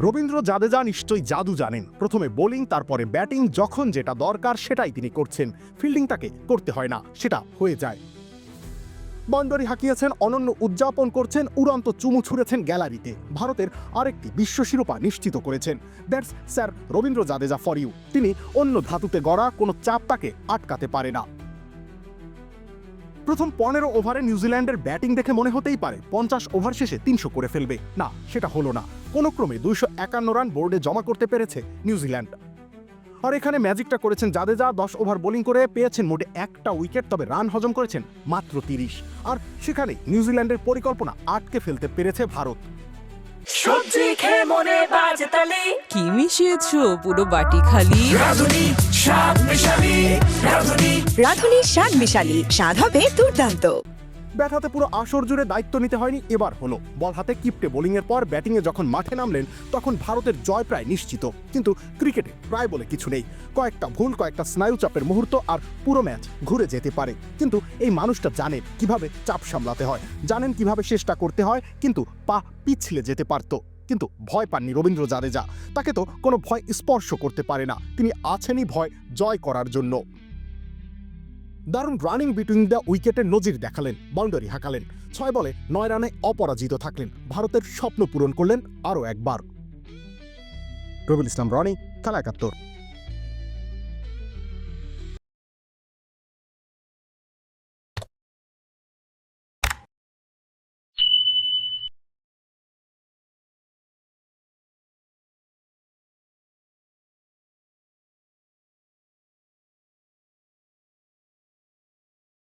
রবীন্দ্র জাদেজা নিশ্চয়ই জাদু জানেন। প্রথমে বোলিং, তারপরে ব্যাটিং, যখন যেটা দরকার সেটাই তিনি করছেন। ফিল্ডিং তাকে করতে হয় না, সেটা হয়ে যায়। বন্ডারি হাঁকিয়েছেন অনন্য উদযাপন করছেন, উড়ন্ত চুমু ছুঁড়েছেন গ্যালারিতে। ভারতের আরেকটি বিশ্ব শিরোপা নিশ্চিত করেছেন। That's sir Ravindra Jadeja for you. তিনি অন্য ধাতুতে গড়া কোনো চাপ তাকে আটকাতে পারে না। প্রথম পনেরো ওভারে নিউজিল্যান্ডের ব্যাটিং দেখে মনে হতেই পারে পঞ্চাশ ওভার শেষে তিনশো করে ফেলবে। না, সেটা হলো না। কোনো ক্রমে দুইশো একান্ন রান বোর্ডে জমা করতে পেরেছে নিউজিল্যান্ড। আর এখানে ম্যাজিকটা করেছেন জাদেজা, দশ ওভার বোলিং করে পেয়েছেন মোটে একটা উইকেট, তবে রান হজম করেছেন মাত্র তিরিশ। আর সেখানে নিউজিল্যান্ডের পরিকল্পনা আটকে ফেলতে পেরেছে ভারত। সবজি খেয়ে মনে তালি। কি মিশিয়েছো পুরো বাটি খালি? রাধুনি স্বাদ মেশালি। রাধুনি। রাঁধুনি স্বাদ মিশালি। স্বাদ হবে দুর্দান্ত। ব্যাট হাতে পুরো আসর জুড়ে দায়িত্ব নিতে হয়নি এবার হলো। বল হাতে কিপটে বোলিংয়ের পর ব্যাটিংয়ে যখন মাঠে নামলেন তখন ভারতের জয় প্রায় নিশ্চিত। কিন্তু ক্রিকেটে প্রায় বলে কিছু নেই। কয়েকটা ভুল কয়েকটা স্নায়ু চাপের মুহূর্ত আর পুরো ম্যাচ ঘুরে যেতে পারে। কিন্তু এই মানুষটা জানেন কীভাবে চাপ সামলাতে হয়। জানেন কীভাবে চেষ্টা করতে হয় কিন্তু পা পিছলে যেতে পারত। কিন্তু ভয় পাননি রবীন্দ্র জাদেজা। তাকে তো কোনো ভয় স্পর্শ করতে পারে না। তিনি আছেনই ভয় জয় করার জন্য। দারুণ রানিং বিটুইন দ্য উইকেটের নজির দেখালেন, বাউন্ডারি হাঁকালেন। ছয় বলে নয় রানে অপরাজিত থাকলেন। ভারতের স্বপ্ন পূরণ করলেন আরও একবার। রবিল ইসলাম, রনি, খেলা একাত্তর।